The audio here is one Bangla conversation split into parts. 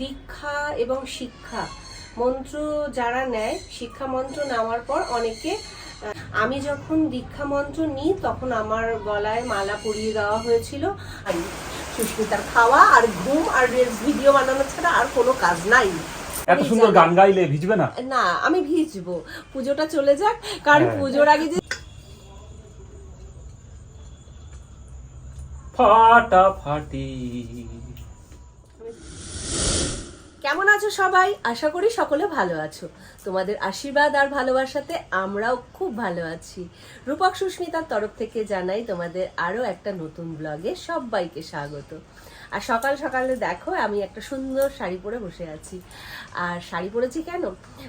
দীক্ষা এবং শিক্ষা। মন্ত্র যারা নেয় শিক্ষা মন্ত্র নেওয়ার পর অনেকে আমি যখন দীক্ষা মন্ত্র নিই তখন আমার গলায় মালা পরিয়ে দেওয়া হয়েছিল। আর সুস্মিতার খাওয়া আর ঘুম আর ভিডিও বানানো ছাড়া আর কোনো কাজ নাই। এত সুন্দর গান গাইলে ভিজবে না? না আমি ভিজবো। পুজোটা চলে যাক কারণ হ্যাঁ। পুজোর আগে যে ফাটাফাটি কেমন আছো সবাই? আশা করি সকলে ভালো আছো। তোমাদের আশীর্বাদ আর ভালোবাসাতে আমরাও খুব ভালো আছি। রূপক সুস্মিতার তরফ থেকে জানাই তোমাদের আরও একটা নতুন ব্লগে সবাইকে স্বাগত। আর সকাল সকালে দেখো, আমি একটা সুন্দর শাড়ি পরে বসে আছি। আর শাড়ি পরেছি কেন?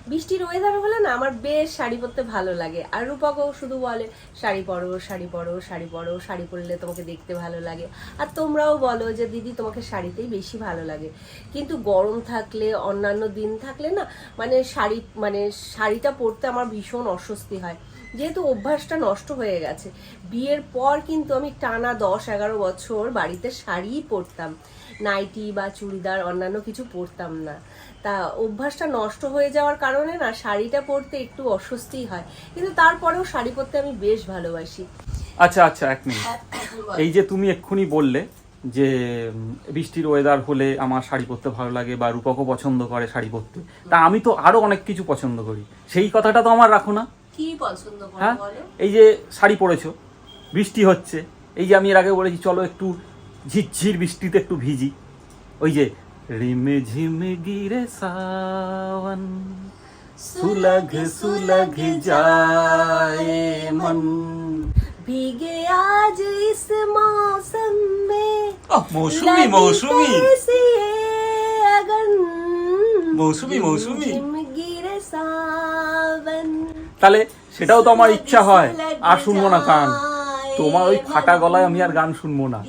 বৃষ্টির ওয়েদার হলে না আমার বেশ শাড়ি পরতে ভালো লাগে। আর রূপকও শুধু বলে, শাড়ি পরো শাড়ি পরো শাড়ি পরো, শাড়ি পরলে তোমাকে দেখতে ভালো লাগে। আর তোমরাও বলো যে, দিদি, তোমাকে শাড়িতেই বেশি ভালো লাগে। কিন্তু গরম থাকলে, অন্যান্য দিন থাকলে না মানে শাড়ি মানে শাড়িটা পরতে আমার ভীষণ অস্বস্তি হয়। যেহেতু অভ্যাসটা নষ্ট হয়ে গেছে। বিয়ের পর কিন্তু আমি টানা দশ, এগারো বছর বাড়িতে শাড়িই পরতাম। নাইটি বা চুড়িদার, অন্যান্য কিছু পরতাম না। তা অভ্যাসটা নষ্ট হয়ে যাওয়ার কারণে না শাড়িটা পরতে একটু অস্বস্তি হয়। কিন্তু তারপরেও শাড়ি পরতে আমি বেশ ভালোবাসি। আচ্ছা আচ্ছা এক মিনিট। এই যে তুমি এক্ষুনি বললে যে বৃষ্টির ওয়েদার হলে আমার শাড়ি পরতে ভালো লাগে বা রূপকও পছন্দ করে শাড়ি পরতে। তা আমি তো আরও অনেক কিছু পছন্দ করি। সেই কথাটা তো আমার রাখো না। হ্যাঁ? এই যে শাড়ি পরেছো বৃষ্টি হচ্ছে এই যে আমি এর আগে বলেছি চলো একটু ঝিরঝির বৃষ্টিতে একটু ভিজি। ওই যে রিমে ঝিমে গিরে সাওয়ান সুলগ সুলগ যায় মন। ভিগে আজ ইস মৌসম মে মৌসুমি মৌসুমি। মৌসুমি মৌসুমি। তাহলে সেটাও তো আমার ইচ্ছা হয়। আর শুনব না গান তোমার ওই ফাটা গলায় আমি আর গান শুনব না।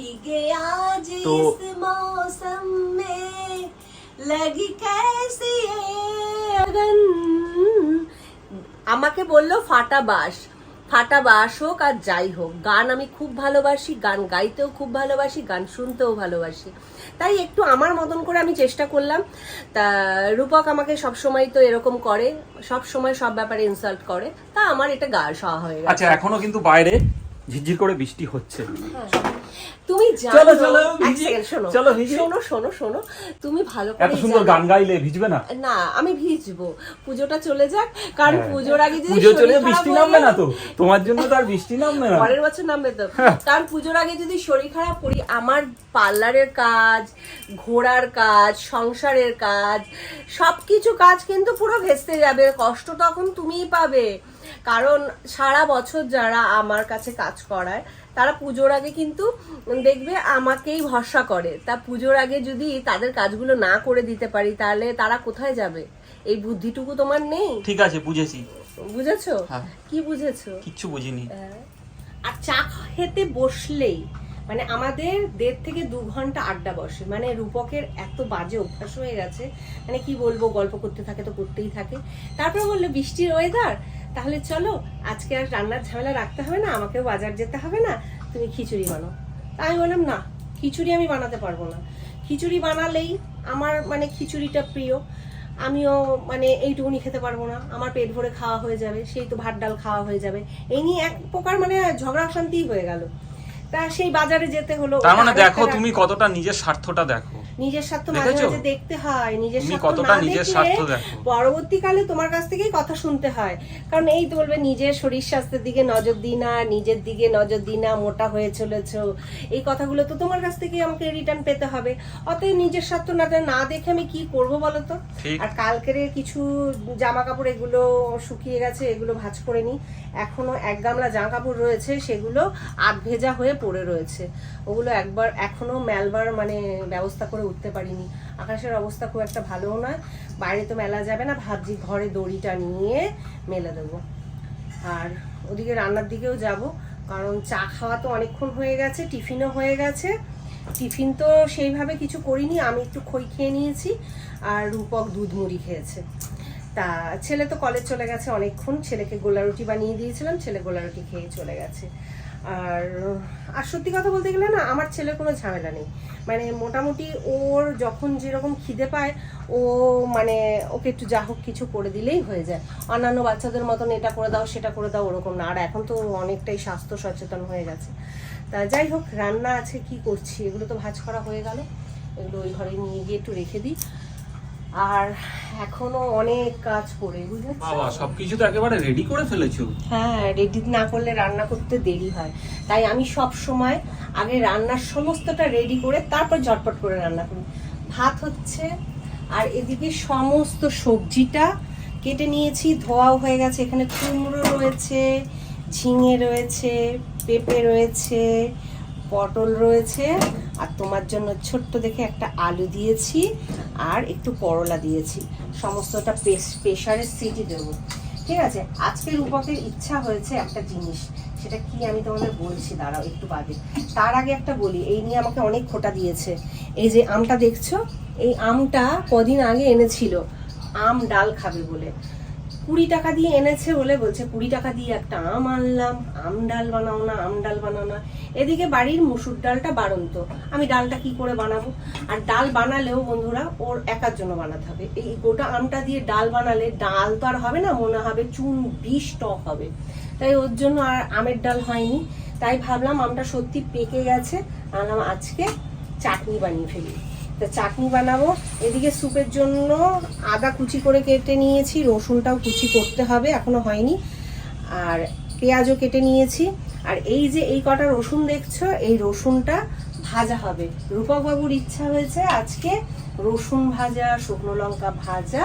তো আমাকে বলল ফাটা বাস ফাটা বাস হোক আর যাই হোক গান আমি খুব ভালোবাসি গান গাইতেও খুব ভালোবাসি গান শুনতেও ভালোবাসি। তাই একটু আমার মতন করে আমি চেষ্টা করলাম। তা রূপক আমাকে সব সময় তো এরকম করে সব সময় সব ব্যাপারে ইনসাল্ট করে। তা আমার এটা গা সহা হয়ে গেছে। আচ্ছা এখনও কিন্তু বাইরে ঝিঝি করে বৃষ্টি হচ্ছে। তুমি জানো চলো, চলো, শোনো। চলো, শোনো শোনো শোনো। তুমি ভালো এত সুন্দর গান গাইলে ভিজবে না? না আমি ভিজবো। পুজোটা চলে যাক। কারণ হ্যাঁ। পুজোর আগে যদি পুজো চলে শরীর খারাপ বৃষ্টি নামবে না তো? তোমার জন্য তো আর বৃষ্টি নামবে না। পরের বছর নামবে তো। হ্যাঁ। কারণ পুজোর আগে যদি শরীর খারাপ করি আমার পার্লারের কাজ ঘোড়ার কাজ সংসারের কাজ সবকিছু কাজ কিন্তু পুরো ভেস্তে যাবে। কষ্ট তখন তুমিই পাবে। কারণ সারা বছর যারা আমার কাছে কাজ করায় তারা পুজোর আগে কিন্তু দেখবে আমাকেই ভরসা করে। তা পুজোর আগে যদি তাদের কাজগুলো না করে দিতে পারি তাহলে তারা কোথায় যাবে? এই বুদ্ধিটুকু তোমার নেই? ঠিক আছে বুঝেছি। বুঝেছ? হ্যাঁ। কি বুঝেছ? কিচ্ছু বুঝিনি। আর চা খেতে বসলেই মানে আমাদের দেড় থেকে দু ঘণ্টা আড্ডা বসে। মানে রূপকের এত বাজে অভ্যাস হয়ে গেছে মানে কি বলব গল্প করতে থাকে তো করতেই থাকে। তারপর বলল বৃষ্টির ওয়েদার তাহলে চলো আজকে আর রান্নার ঝামেলা রাখতে হবে না আমাকেও বাজার যেতে হবে না তুমি খিচুড়ি বানাও। তা আমি বললাম না খিচুড়ি আমি বানাতে পারব না। খিচুড়ি বানালেই আমার মানে খিচুড়িটা প্রিয়। আমিও মানে এইটুকুনি খেতে পারব না আমার পেট ভরে খাওয়া হয়ে যাবে সেই তো ভাত ডাল খাওয়া হয়ে যাবে। এই নিয়ে এক প্রকার মানে ঝগড়া অশান্তি হয়ে গেল। তা সেই বাজারে যেতে হলো তার মানে দেখো তুমি কতটা নিজের স্বার্থটা দেখো। নিজের স্বার্থ মাঝে? মাঝে দেখতে হয়। নিজের স্বার্থ না দেখলে পরবর্তীকালে তোমার কাছ থেকেই কথা শুনতে হয়। কারণ এই তো বলবে নিজের শরীর স্বাস্থ্যের দিকে নজর দিই না নিজের দিকে নজর দিই না মোটা হয়ে চলেছ। এই কথাগুলো তো তোমার কাছ থেকেই আমাকে রিটার্ন পেতে হবে। অতএব নিজের স্বার্থ না না দেখে আমি কি করব বলো তো? আর কালকের কিছু জামা কাপড় এগুলো শুকিয়ে গেছে এগুলো ভাঁজ করে নি। এখনও এক গামলা জামা কাপড় রয়েছে সেগুলো আধ ভেজা হয়ে পড়ে রয়েছে। ওগুলো একবার এখনও মেলবার মানে ব্যবস্থা করে উঠতে পারিনি। আকাশের অবস্থা খুব একটা ভালোও নয়। বাইরে তো মেলা যাবে না, ভাবছি ঘরে দড়িটা নিয়ে মেলে দেবো। আর ওদিকে রান্নার দিকেও যাব, কারণ চা খাওয়া তো অনেকক্ষণ হয়ে গেছে, টিফিনও হয়ে গেছে। টিফিন তো সেইভাবে কিছু করিনি, আমি একটু খই খেয়ে নিয়েছি, আর রূপক দুধ মুড়ি খেয়েছে। তা ছেলে তো কলেজ চলে গেছে অনেকক্ষণ, ছেলেকে গোলা রুটি বানিয়ে দিয়েছিলাম, ছেলে গোলা রুটি খেয়ে চলে গেছে। আর আর সত্যি কথা বলতে গেলে না, আমার ছেলের কোনো ঝামেলা নেই। মানে মোটামুটি ওর যখন যেরকম খিদে পায়, ও মানে ওকে একটু যা হোক কিছু করে দিলেই হয়ে যায়। অন্যান্য বাচ্চাদের মতন এটা করে দাও, সেটা করে দাও, ওরকম না। আর এখন তো অনেকটাই স্বাস্থ্য সচেতন হয়ে গেছে। তা যাই হোক, রান্না আছে, কি করছি? এগুলো তো ভাজ করা হয়ে গেল। এগুলো ওই ঘরে নিয়ে গিয়ে একটু রেখে দিই। আর এখনও অনেক কাজ পড়ে বুঝেছ? বাবা সবকিছু তো একেবারে রেডি করে ফেলেছো। হ্যাঁ রেডি না করলে রান্না করতে দেরি হয়। তাই আমি সব সময় আগে রান্নার সমস্তটা রেডি করে তারপর ঝটপট করে রান্না করি। ভাত হচ্ছে আর এদিকে সমস্ত সবজিটা কেটে নিয়েছি ধোয়াও হয়ে গেছে। এখানে কুমড়ো রয়েছে ঝিঙে রয়েছে পেঁপে রয়েছে পটল রয়েছে, আর তোমার জন্য ছোট্ট দেখে একটা আলু দিয়েছি, আর একটু করলা দিয়েছি। সমস্তটা প্রেশারের সিটি দেবো। ঠিক আছে? আজকের রূপকের ইচ্ছা হয়েছে একটা জিনিস, সেটা কি আমি তোমাদের বলছি, দাঁড়াও একটু বাদে। তার আগে একটা বলি, এই নিয়ে আমাকে অনেক খোটা দিয়েছে। এই যে আমটা দেখছ? এই আমটা কদিন আগে এনেছিল। আম ডাল খাবে বলে। কুড়ি টাকা দিয়ে এনেছে বলে বলছে, কুড়ি টাকা দিয়ে একটা আম আনলাম, আম ডাল বানাও না, আম ডাল বানাও না। এদিকে বাড়ির মুসুর ডালটা বাড়ন্ত। আমি ডালটা কি করে বানাবো? আর ডাল বানালেও বন্ধুরা, ওর একার জন্য বানাতে হবে। এই গোটা আমটা দিয়ে ডাল বানালে ডাল তো আর হবে না, মনে হবে চুন বিষ টক হবে। তাই ওর জন্য আর আমের ডাল হয়নি। তাই ভাবলাম আমটা সত্যি পেকে গেছে, আনলাম, আজকে চাটনি বানিয়ে ফেলি। তা চাটনি বানাবো। এদিকে স্যুপের জন্য আদা কুচি করে কেটে নিয়েছি, রসুনটাও কুচি করতে হবে, এখনও হয়নি। আর পেঁয়াজও কেটে নিয়েছি। আর এই যে এই কটা রসুন দেখছ, এই রসুনটা ভাজা হবে। রূপক বাবুর ইচ্ছা হয়েছে আজকে রসুন ভাজা, শুকনো লঙ্কা ভাজা,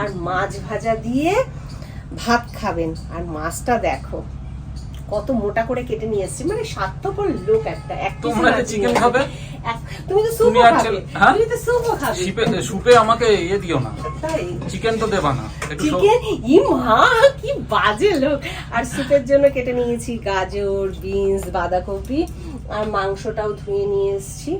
আর মাছ ভাজা দিয়ে ভাত খাবেন। আর মাছটা দেখো। কত মোটা করে কেটে নিয়ে এসেছি। মানে স্বার্থপর লোক একটা তোমরা নিয়ে খাবে? তুমি তো খাবে। হ্যাঁ? তুমি তো খাবে। সুপে সুপে আমাকে ইয়ে দিও না। চিকেন তো দেবা না। চিকেন ই মা কি বাজে লোক। আর স্যুপের জন্য কেটে নিয়েছি গাজর বিনস বাঁধাকপি আর মাংসটাও ধুয়ে নিয়ে এসেছি।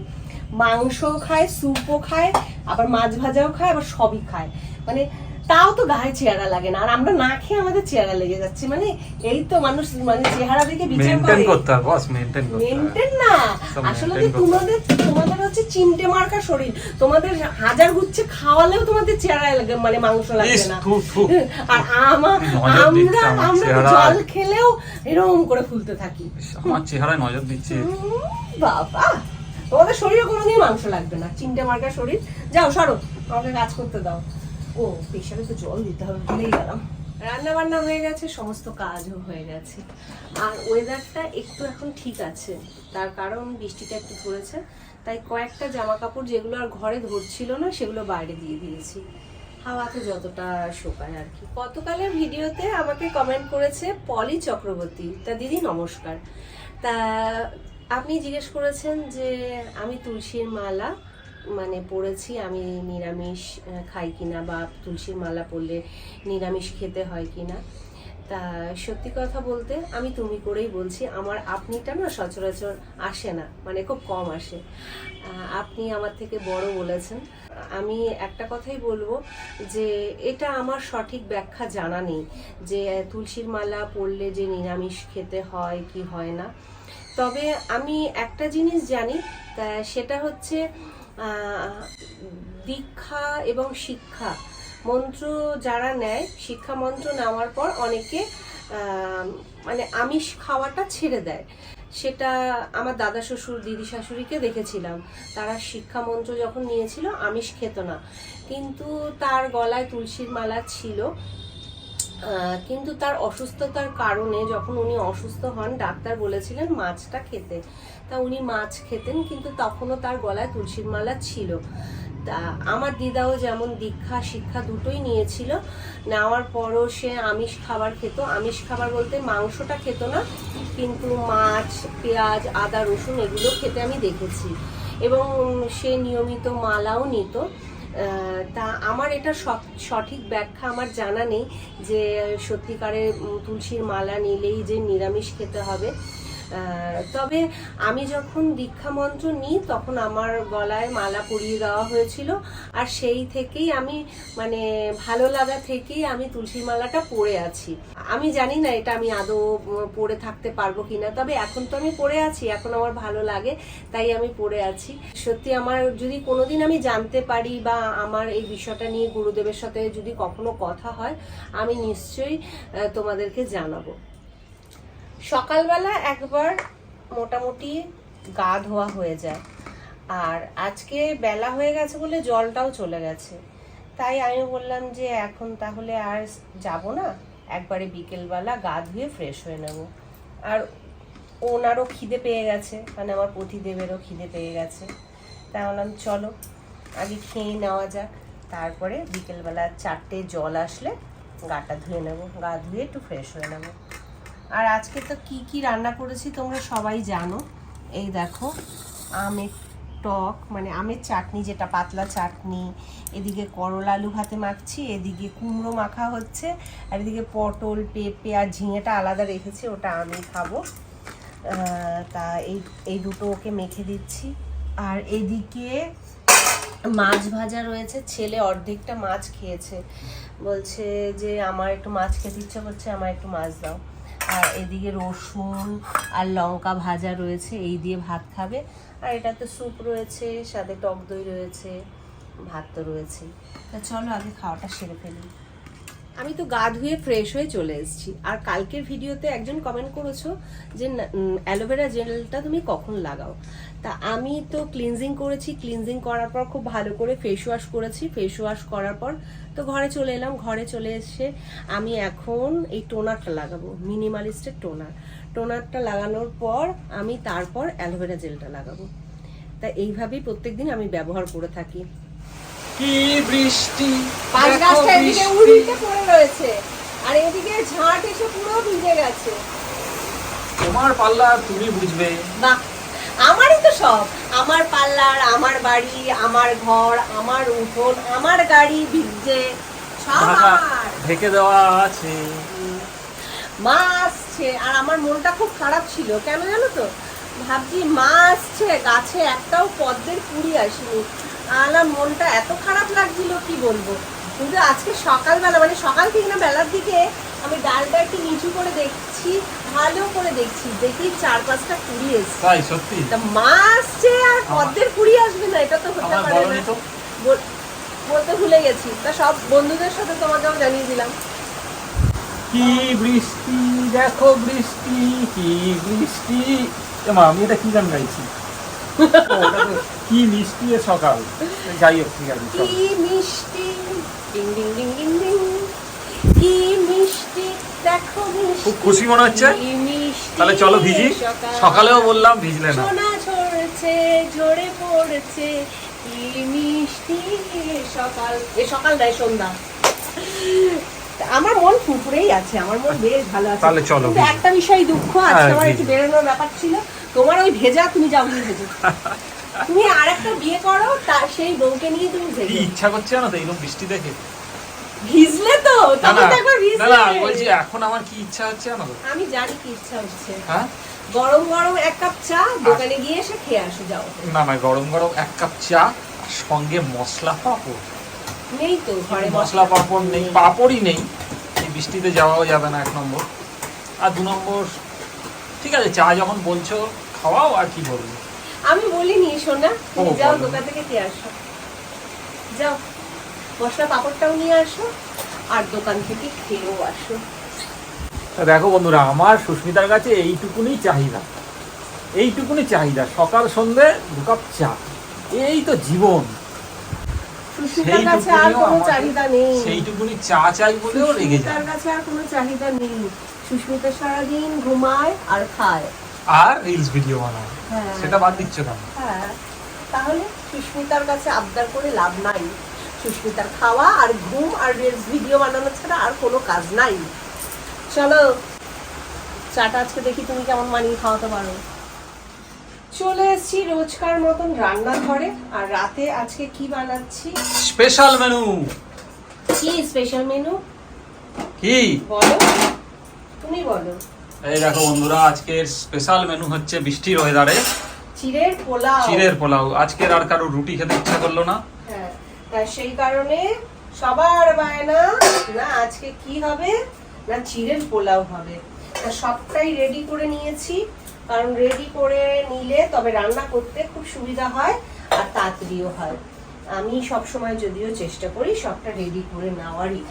মাংস খায় স্যুপও খায় আবার মাছ ভাজাও খায় আবার সবই খায়। মানে তাও তো গায়ে চেহারা লাগে না। আর আমরা না খেয়ে আমাদের চেহারা লেগে যাচ্ছে। মানে এই তো মানুষ মানে চেহারা দেখে বিচার করে। করতে হবে বস মেনটেন করতে হবে না। আসলে করতে তোমাদের তোমাদের হচ্ছে চিমটে মার্কা শরীর। তোমাদের হাজার গুচ্ছে খাওয়ালেও তোমাদের চেহারা লাগে মানে মাংস ইস, না। আর আমা- আমরা আমরা জল খেলেও এরকম করে ফুলতে থাকি। আমার চেহারায় নজর দিচ্ছে। বাবা। তোমাদের শরীরে কোনোদিন মাংস লাগবে না। চিমটে মার্কা শরীর। যাও সরো। আমাকে কাজ করতে দাও। ও প্রেশারে তো জল দিতে হবে, ভুলেই গেলাম। রান্না বান্না হয়ে গেছে, সমস্ত কাজও হয়ে গেছে। আর ওয়েদারটা একটু এখন ঠিক আছে, তার কারণ বৃষ্টিটা একটু ধরেছে, তাই কয়েকটা জামা কাপড় যেগুলো আর ঘরে ধরছিল না, সেগুলো বাইরে দিয়ে দিয়েছি। হাওয়াতে যতটা শোকায় আর কি। গতকালের ভিডিওতে আমাকে কমেন্ট করেছে পলি চক্রবর্তী। তা দিদি, নমস্কার। তা আপনি জিজ্ঞেস করেছেন যে, আমি তুলসীর মালা মানে পড়েছি, আমি নিরামিষ খাই কিনা বা তুলসীর মালা পরলে নিরামিষ খেতে হয় কিনা। তা সত্যি কথা বলতে আমি তুমি করেই বলছি, আমার আপনিটা না সচরাচর আসে না মানে খুব কম আসে। আপনি আমার থেকে বড় বলেছেন। আমি একটা কথাই বলব যে এটা আমার সঠিক ব্যাখ্যা জানা নেই যে তুলসীর মালা পরলে যে নিরামিষ খেতে হয় কি হয় না। তবে আমি একটা জিনিস জানি, তা সেটা হচ্ছে দীক্ষা এবং শিক্ষা। মন্ত্র যারা নেয়, শিক্ষা মন্ত্র নেওয়ার পর অনেকে মানে আমিষ খাওয়াটা ছেড়ে দেয়। সেটা আমার দাদা শ্বশুর, দিদি শাশুড়িকে দেখেছিলাম। তারা শিক্ষা মন্ত্র যখন নিয়েছিল, আমিষ খেত না। কিন্তু তার গলায় তুলসীর মালা ছিল। কিন্তু তার অসুস্থতার কারণে যখন উনি অসুস্থ হন, ডাক্তার বলেছিলেন, মাছটা খেতে। তা উনি মাছ খেতেন কিন্তু তখনও তার গলায় তুলসীর মালা ছিল। তা আমার দিদাও যেমন দীক্ষা শিক্ষা দুটোই নিয়েছিল। নেওয়ার পরও সে আমিষ খাবার খেত। আমিষ খাবার বলতে মাংসটা খেত না কিন্তু মাছ পেঁয়াজ আদা রসুন এগুলো খেতে আমি দেখেছি। এবং সে নিয়মিত মালাও নিত। তা আমার এটা সঠিক ব্যাখ্যা আমার জানা নেই যে সত্যিকারের উম, তুলসীর মালা নিলেই যে নিরামিষ খেতে হবে। তবে আমি যখন দীক্ষা মন্ত্র নিই, তখন আমার গলায় মালা পরিয়ে দেওয়া হয়েছিল। আর সেই থেকেই আমি মানে ভালো লাগা থেকেই আমি তুলসী মালাটা পরে আছি। আমি জানি না এটা আমি আদৌ পরে থাকতে পারব কিনা, তবে এখন তো আমি পরে আছি, এখন আমার ভালো লাগে, তাই আমি পরে আছি। সত্যি আমার যদি কোনোদিন আমি জানতে পারি বা আমার এই বিষয়টা নিয়ে গুরুদেবের সাথে যদি কখনো কথা হয়, আমি নিশ্চয়ই তোমাদেরকে জানাব। সকালবেলা একবার মোটামুটি গা ধোয়া হয়ে যায়। আর আজকে বেলা হয়ে গেছে বলে জলটাও চলে গেছে। তাই আমি বললাম যে এখন তাহলে আর যাব না, একবারে বিকেলবেলা গা ধুয়ে ফ্রেশ হয়ে নেব। আর ওনারও খিদে পেয়ে গেছে মানে আমার পতিদেবেরও খিদে পেয়ে গেছে। তাই বললাম, চলো, আগে খেয়ে নেওয়া যাক, তারপরে বিকেলবেলা চারটে জল আসলে গাটা ধুয়ে নেব, গা ধুয়ে একটু ফ্রেশ হয়ে নেব। আর আজকে তো কি কি রান্না করেছি তোমরা সবাই জানো। এই দেখো, আমের টক মানে আমের চাটনি, যেটা পাতলা চাটনি, এদিকে করলা আলু ভাতে মাখছি, এদিকে কুমড়ো মাখা হচ্ছে, আর এদিকে পটল, পেঁপে আর ঝিঙেটা আলাদা রেখেছি, ওটা আমি খাব। তা এই এই দুটো ওকে মেখে দিচ্ছি। আর এদিকে মাছ ভাজা রয়েছে, ছেলে অর্ধেকটা মাছ খেয়েছে। বলছে যে, আমার একটু মাছ খেতে ইচ্ছা করছে আমার একটু মাছ দাও। আর এদিকে রসুন আর লঙ্কা ভাজা রয়েছে, এই দিয়ে ভাত খাবে। আর এটাতে স্যুপ রয়েছে, সাথে টক দই রয়েছে, ভাত তো রয়েছে তা চলো আগে খাওয়াটা সেরে ফেলি। আমি তো গা ধুয়ে ফ্রেশ হয়ে চলে এসেছি। আর কালকের ভিডিওতে একজন কমেন্ট করেছ যে অ্যালোভেরা জেলটা তুমি কখন লাগাও? তা আমি তো ক্লিনজিং করেছি ক্লিনজিং করার পর খুব ভালো করে ফেস ওয়াশ করেছি। ফেস ওয়াশ করার পর তো ঘরে চলে এলাম। ঘরে চলে এসে আমি এখন এই টোনারটা লাগাবো মিনিমালিস্টের টোনার টোনারটা লাগানোর পর আমি তারপর অ্যালোভেরা জেলটা লাগাবো। তা এইভাবেই প্রত্যেকদিন আমি ব্যবহার করে থাকি। কি বৃষ্টি পাঁচ গাছটা এদিকে বৃষ্টি। পড়ে রয়েছে। আর এদিকে ঝাঁট এসে পুরো ভিজে গেছে। তোমার পাল্লা তুমি বুঝবে। বাহ আমারই তো সব। আমার পার্লার আমার বাড়ি আমার ঘর আমার উঠোন আমার গাড়ি ভিজে সব আমার। ঢেকে দেওয়া আছে। মা আসছে। আর আমার মনটা খুব খারাপ ছিল। কেন জানো তো? ভাবছি মা আসছে গাছে একটাও পদ্মের কুড়ি আসেনি। আমার মনটা এত খারাপ লাগছিল কি বলব? কিন্তু আজকে সকালবেলা মানে সকাল থেকে না বেলার দিকে আমি ডালটা একটু নিচু করে দেখছি ভালো করে দেখছি। দেখি চার পাঁচটা কুড়ি এসছে। তাই সত্যি? তা মা আসছে আর পদ্মের কুড়ি আসবে না এটা তো হতে পারে না। বলতে ভুলে গেছি। তা সব বন্ধুদের সাথে তোমাকেও জানিয়ে দিলাম। কি বৃষ্টি দেখো বৃষ্টি কি বৃষ্টি। আমি এটা কি গান গাইছি? কি মিষ্টি এ সকাল। যাই হোক ঠিক আছে কি মিষ্টি। ডিং ডিং ডিং ডিং ডিং। মিষ্টি দেখো খুব খুশি মনে হচ্ছে? তাহলে চলো ভিজি। সকালেও বললাম ভিজলে না। সোনা ঝরছে ঝরে পড়ছে কি মিষ্টি সকাল। এ সকাল নয় সন্ধ্যা। আমার মন ফুরফুরেই আছে আমার মন বেশ ভালো আছে। তাহলে চলো একটা বিষয় দুঃখ আছে হ্যাঁ, আমার একটু বেরোনোর ব্যাপার ছিল। তোমার ওই ভেজা তুমি যাও ভেজো। তুমি আর একটা বিয়ে করো তার সেই বউকে নিয়ে তুমি ভেজো। ইচ্ছা করছে না তো এইরকম বৃষ্টি দেখে? ভিজলে তখন তো একবার না না বলছি এখন আমার কি ইচ্ছা হচ্ছে আমি জানি কি ইচ্ছা হচ্ছে। হ্যাঁ? গরম গরম এক কাপ চা দোকানে গিয়ে এসে খেয়ে আসো যাও। না না গরম গরম এক কাপ চা আর সঙ্গে মশলা পাঁপড়। নেই তো ঘরে মশলা। পাঁপড় নেই পাঁপড়ই নেই। এই বৃষ্টিতে যাওয়াও যাবে না এক নম্বর। আর দু নম্বর ঠিক আছে চা যখন বলছো খাওয়াও আর কি বলব? আমি বলিনি সোনা তুমি যাও দোকান থেকে খেয়ে আসো। যাও মশলা পাপড়টাও নিয়ে আসো। আর দোকান থেকে খেয়েও আসো। দেখো বন্ধুরা আমার সুস্মিতার কাছে এইটুকুনি চাহিদা। এইটুকুনি চাহিদা সকাল সন্ধে দু কাপ চা। এই তো জীবন। সুস্মিতার কাছে আর কোনো চাহিদা নেই। সেইটুকুনি চা চাই বলেও রেগে যায়। কাছে আর কোনো চাহিদা নেই। সুস্মিতা সারাদিন ঘুমায় আর খায়। আর রিলস ভিডিও বানায়। হ্যাঁ। সেটা বাদ দিচ্ছ কেন? হ্যাঁ। তাহলে সুস্মিতার কাছে আবদার করে লাভ নাই। সুস্মিতার খাওয়া আর ঘুম আর রিলস ভিডিও বানানো ছাড়া আর কোনো কাজ নাই। চলো চাটা আজকে দেখি তুমি কেমন মানিয়ে খাওয়াতে পারো। চলে এসেছি রোজকার মতন রান্নাঘরে আর রাতে আজকে কি বানাচ্ছি? Special menu. কি স্পেশাল মেনু? কি? বলো। তুমি বলো। এই দেখো বন্ধুরা আজকের স্পেশাল মেনু হচ্ছে বৃষ্টির ওয়েদারে। চিড়ের পোলাও। চিড়ের পোলাও। আজকের আর কারও রুটি খেতে ইচ্ছা করল না। তা সেই কারণে সবার বায়না, না আজকে কি হবে, না চিড়ের পোলাও হবে। তা সবটাই রেডি করে নিয়েছি, কারণ রেডি করে নিলে তবে রান্না করতে খুব সুবিধা হয় আর তাড়াতাড়িও হয়। আমি সব সময় যদিও চেষ্টা করি সবটা রেডি করে নেওয়ারই।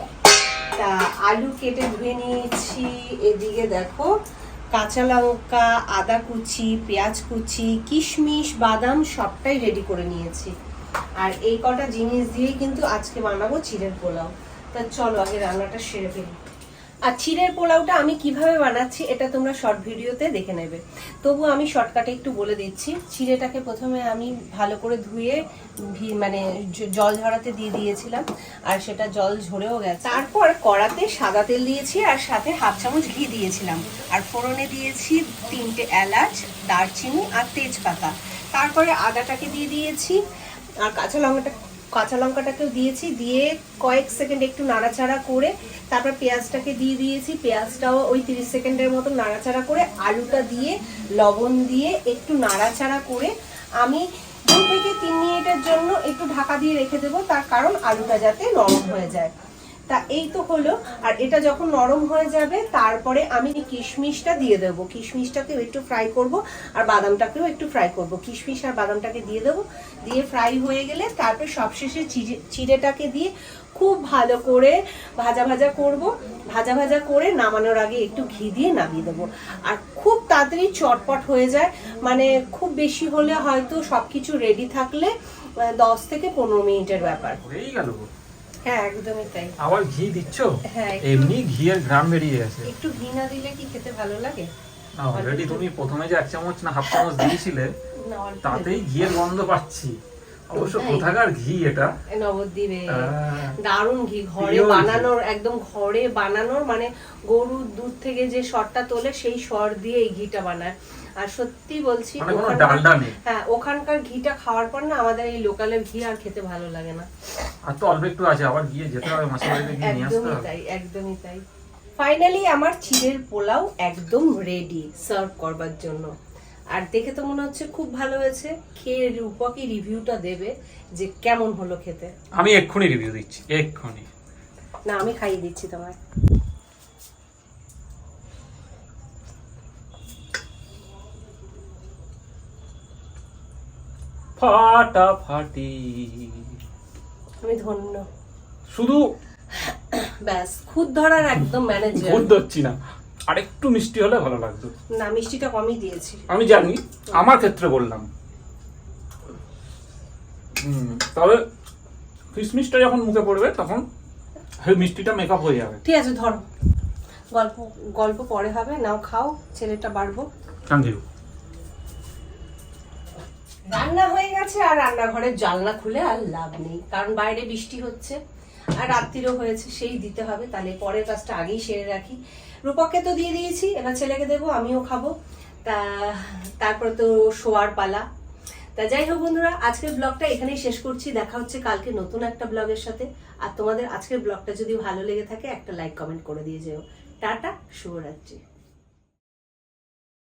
তা আলু কেটে ধুয়ে নিয়েছি, এদিকে দেখো কাঁচা লঙ্কা, আদা কুচি, পেঁয়াজ কুচি, কিশমিশ, বাদাম সবটাই রেডি করে নিয়েছি। আর এই কটা জিনিস দিয়েই কিন্তু আজকে বানাবো চিড়ের পোলাও। তা চলো, আগে রান্নাটা সেরে ফেলি। আর চিড়ের পোলাওটা আমি কীভাবে বানাচ্ছি এটা তোমরা শর্ট ভিডিওতে দেখে নেবে। তবু আমি শর্টকাটে একটু বলে দিচ্ছি। চিড়েটাকে প্রথমে আমি ভালো করে ধুয়ে মানে জল ঝরাতে দিয়ে দিয়েছিলাম। আর সেটা জল ঝরেও গেছে। তারপর কড়াতে সাদা তেল দিয়েছি আর সাথে হাফ চামচ ঘি দিয়েছিলাম। আর ফোড়নে দিয়েছি তিনটে এলাচ, দারচিনি আর তেজপাতা। তারপরে আদাটাকে দিয়ে দিয়েছি। আর কাঁচা লঙ্কাটা, কাঁচা লঙ্কাটাকেও দিয়েছি, দিয়ে কয়েক সেকেন্ড একটু নাড়াচাড়া করে তারপর পেঁয়াজটাকে দিয়ে দিয়েছি। পেঁয়াজটাও ওই তিরিশ সেকেন্ডের মতো নাড়াচাড়া করে আলুটা দিয়ে, লবণ দিয়ে একটু নাড়াচাড়া করে আমি দু থেকে তিন মিনিটের জন্য একটু ঢাকা দিয়ে রেখে দেবো, তার কারণ আলুটা যাতে নরম হয়ে যায়। তা এই তো হলো, আর এটা যখন নরম হয়ে যাবে, তারপরে আমি কিশমিশটা দিয়ে দেবো। কিশমিশটাকেও একটু ফ্রাই করব, আর বাদামটাকেও একটু ফ্রাই করব। কিশমিশ আর বাদামটাকে দিয়ে দেবো। দিয়ে ফ্রাই হয়ে গেলে তারপর সবশেষে চিড়ে চিড়েটাকে দিয়ে খুব ভালো করে ভাজা ভাজা করব। ভাজা ভাজা করে নামানোর আগে একটু ঘি দিয়ে নামিয়ে দেবো। আর খুব তাড়াতাড়ি চটপট হয়ে যায়। মানে খুব বেশি হলে হয়তো সবকিছু রেডি থাকলে দশ থেকে পনেরো মিনিটের ব্যাপার। হয়েই গেল। হ্যাঁ একদমই তাই। আবার ঘি দিচ্ছ? হ্যাঁ, এমনি ঘিয়ের গ্রাম বেরিয়ে গেছে। একটু ঘি না দিলে কি খেতে ভালো লাগে? না অলরেডি তুমি প্রথমে যে এক চামচ না হাফ চামচ দিয়েছিলে তাতেই ঘিয়ের গন্ধ পাচ্ছি। অবশ্য কোথাকার ঘি এটা? নবদ্বীপে। দারুণ ঘি ঘরে বানানোর একদম ঘরে বানানোর মানে গরুর দুধ থেকে যে সরটা তোলে সেই সর দিয়ে এই ঘিটা বানায়। আর সত্যি বলছি মানে হ্যাঁ ওখানকার ঘিটা খাওয়ার পর না আমাদের এই লোকালের ঘি আর খেতে ভালো লাগে না। আর তো অল্প একটু আছে আবার গিয়ে যেতে হবে মাসের বাড়িতে গিয়ে নিয়ে আসতে হবে। তাই একদমই তাই। ফাইনালি আমার চিড়ের পোলাও একদম রেডি সার্ভ করবার জন্য। আর দেখে তো মনে হচ্ছে খুব ভালো হয়েছে। খেয়ে রূপকই রিভিউটা দেবে যে কেমন হলো খেতে? আমি এক্ষুনি রিভিউ দিচ্ছি এক্ষুনি। না আমি খাইয়ে দিচ্ছি তোমায়। ফাটাফাটি। আমি ধন্য। শুধু ব্যাস খুদ ধরার একদম ম্যানেজার ভুল ধরছি না। আর একটু মিষ্টি হলে ভালো লাগতো। না মিষ্টিটা কমই দিয়েছি। আমি জানি আমার ক্ষেত্রে বললাম। তবে কিশমিশটা যখন মুখে পড়বে তখন মিষ্টিটা মেকআপ হয়ে যাবে। ঠিক আছে ধরো। গল্প গল্প পরে হবে নাও খাও ছেলেটা বাড়বো। থ্যাংক ইউ রান্না হয়ে গেছে আর রান্নাঘরের জানলা খুলে আর লাভ নেই কারণ বাইরে বৃষ্টি হচ্ছে আর রাত্রিরও হয়েছে সেই দিতে হবে তাহলে পরের কাজটা আগেই সেরে রাখি। রূপককে তো দিয়ে দিয়েছি, এবার ছেলেকে দেবো, আমিও খাব। তা, তারপর তো শোয়ার পালা। তা যাই হোক বন্ধুরা, আজকের ব্লগটা এখানেই শেষ করছি। দেখা হচ্ছে কালকে নতুন একটা ব্লগের সাথে। আর তোমাদের আজকের ব্লগটা যদি ভালো লেগে থাকে, একটা লাইক কমেন্ট করে দিয়ে যেও। টাটা, শুভরাত্রি।